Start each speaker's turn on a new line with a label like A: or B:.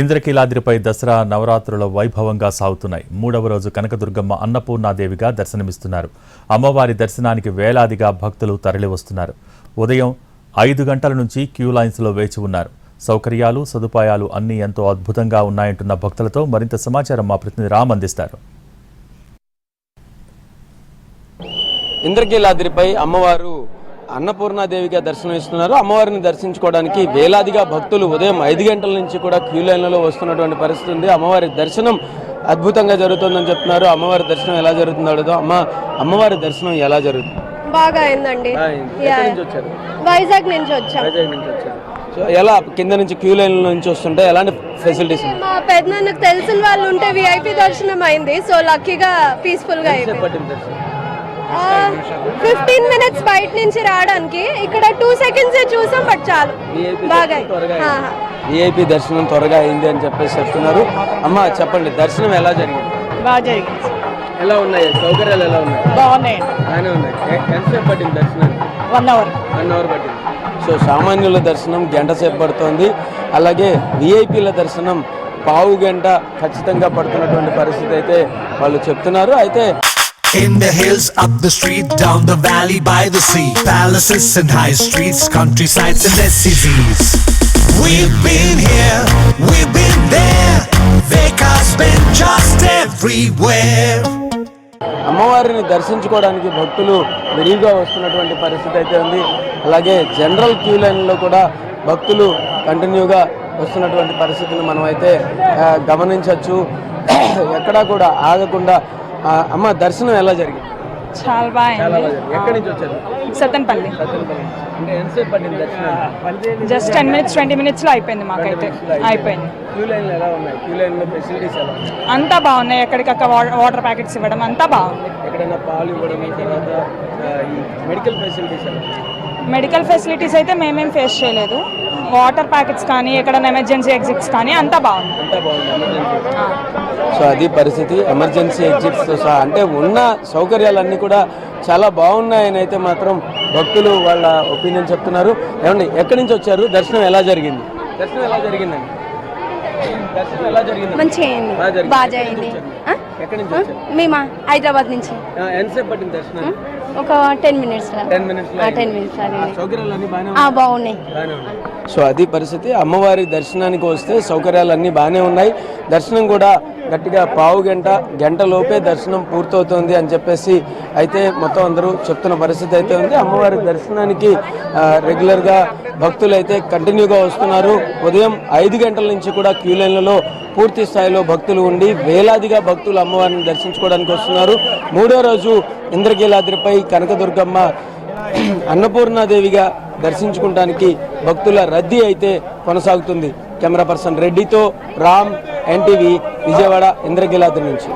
A: ఇంద్రకీలాద్రిపై దసరా నవరాత్రుల వైభవంగా సాగుతున్నాయి. మూడవ రోజు కనకదుర్గమ్మ అన్నపూర్ణాదేవిగా దర్శనమిస్తున్నారు. అమ్మవారి దర్శనానికి వేలాదిగా భక్తులు తరలివస్తున్నారు. ఉదయం ఐదు గంటల నుంచి క్యూ లైన్స్లో వేచి ఉన్నారు. సౌకర్యాలు సదుపాయాలు అన్నీ ఎంతో అద్భుతంగా ఉన్నాయంటున్న భక్తులతో మరింత సమాచారం మా ప్రతినిధి రామ్ అందిస్తారు.
B: ఇంద్రకీలాద్రిపై అమ్మవారు అన్నపూర్ణాదేవిగా దర్శనం ఇస్తున్నారు అమ్మవారిని దర్శించుకోవడానికి వేలాదిగా భక్తులు ఉదయం ఐదు గంటల నుంచి కూడా క్యూ లైన్లలో వస్తున్నటువంటి పరిస్థితి ఉంది. అమ్మవారి దర్శనం అద్భుతంగా జరుగుతుందని చెప్తున్నారు. అమ్మవారి దర్శనం ఎలా జరుగుతుందో అడుగుదాం. అమ్మ అమ్మవారి దర్శనం ఎలా జరుగుతుంది?
C: బాగా అయిందండి. వైజాగ్ నుంచి వచ్చాం.
B: వైజాగ్ నుంచి వచ్చారు. సో ఎలా కింద నుంచి క్యూ లైన్ నుంచి వస్తుంటే ఎలాంటి ఫెసిలిటీస్
C: మా పెద్దనాన్నకు తెలిసిన వాళ్ళు ఉంటే విఐపి దర్శనం అయింది. సో లక్కీగా పీస్ఫుల్గా అయిపోయింది.
B: పట్టింది దర్శనం?
C: ఫిఫ్టీన్ మినిట్స్ బయట నుంచి రావడానికి ఇక్కడ టూ సెకండ్స్ చూసాం బట్ చాలు. బాగా
B: దర్శనం. విఐపి దర్శనం త్వరగా అయింది అని చెప్పేసి చెప్తున్నారు. అమ్మ చెప్పండి దర్శనం ఎలా జరిగింది?
D: బాగా జరిగింది.
B: ఎలా ఉన్నాయి? సౌకర్యాలు ఎలా ఉన్నాయి?
D: బాగున్నాయండి
B: బాగానే ఉన్నాయి. ఎంతసేపు పట్టింది దర్శనానికి
D: వన్ అవర్
B: వన్ అవర్ పట్టింది. సో సామాన్యుల దర్శనం గంట సేపు పడుతోంది. అలాగే విఐపీల దర్శనం పావు గంట ఖచ్చితంగా పడుతున్నటువంటి పరిస్థితి అయితే వాళ్ళు చెప్తున్నారు. అయితే
E: In the hills, up the street, down the valley, by the sea. Palaces and high streets, countrysides and SCZs. We've been here, we've been there. Vekas been just everywhere.
B: అమ్మవారిని దర్శించుకోవడానికి భక్తులు విరివిగా వస్తున్నటువంటి పరిస్థితి అయితే ఉంది అలాగే జనరల్ క్యూ లైన్లో కూడా భక్తులు కంటిన్యూగా వస్తున్నటువంటి పరిస్థితిని మనం అయితే గమనించవచ్చు ఎక్కడా కూడా ఆగకుండా అమ్మ దర్శనం ఎలా జరిగింది?
D: చాలా బాగా.
B: ఎక్కడి నుంచి వచ్చారు?
D: సత్తెనపల్లి
B: అంటే ఎంతసేపు పట్టింది దర్శనం
D: జస్ట్ టెన్ మినిట్స్ ట్వంటీ మినిట్స్లో అయిపోయింది మాకైతే. అయిపోయింది.
B: క్యూ లైన్లు ఎలా ఉన్నాయి? క్యూ లైన్లో ఫెసిలిటీస్ ఎలా ఉన్నాయి?
D: అంతా బాగున్నాయి. ఎక్కడికక్కడ వా- వాటర్ ప్యాకెట్స్ ఇవ్వడం అంతా బాగుంది.
B: ఎక్కడైనా పాలు ఇవ్వడం తర్వాత ఆ, ఈ మెడికల్ ఫెసిలిటీస్ ఎలా?
D: మెడికల్ ఫెసిలిటీస్ అయితే మేమేం ఫేస్ చేయలేదు. వాటర్ ప్యాకెట్స్ కానీ ఎక్కడైనా ఎమర్జెన్సీ ఎగ్జిట్స్ కానీ అంతా బాగుంది.
B: అంతా. సో అది పరిస్థితి. ఎమర్జెన్సీ ఎగ్జిట్స్తో సహా అంటే ఉన్న సౌకర్యాలన్నీ కూడా చాలా బాగున్నాయని అయితే మాత్రం భక్తులు వాళ్ళ ఒపీనియన్ చెప్తున్నారు. ఏమండి ఎక్కడి నుంచి వచ్చారు? దర్శనం ఎలా జరిగింది? దర్శనం ఎలా జరిగిందండి? దర్శనం ఎలా జరిగింది
C: మంచిగా అయింది.
B: బాగా జరిగింది.
C: బాగా అయింది ఆ?
B: ఎక్కడి నుంచి వచ్చారు?
C: మేమా? హైదరాబాద్ నుంచి.
B: ఆ, ఎంతసేపు పట్టింది దర్శనం
C: ఒక ten minutes
B: ten minutes
C: ten minutes బాగున్నాయి.
B: సో అది పరిస్థితి. అమ్మవారి దర్శనానికి వస్తే సౌకర్యాలు అన్నీ బాగానే ఉన్నాయి. దర్శనం కూడా గట్టిగా పావు గంట గంట లోపే దర్శనం పూర్తవుతుంది అని చెప్పేసి అయితే మొత్తం అందరూ చెప్తున్న పరిస్థితి అయితే ఉంది. అమ్మవారి దర్శనానికి రెగ్యులర్గా భక్తులు అయితే కంటిన్యూగా వస్తున్నారు. ఉదయం ఐదు గంటల నుంచి కూడా క్యూ లైన్లలో పూర్తి స్థాయిలో భక్తులు ఉండి వేలాదిగా భక్తులు అమ్మవారిని దర్శించుకోవడానికి వస్తున్నారు. మూడో రోజు ఇంద్రకీలాద్రిపై కనకదుర్గమ్మ అన్నపూర్ణాదేవిగా దర్శించుకుంటానికి భక్తుల రద్దీ అయితే కొనసాగుతుంది. కెమెరా పర్సన్ రెడ్డితో రామ్ ఎన్టీవీ విజయవాడ ఇంద్రగిలాద్రి నుంచి.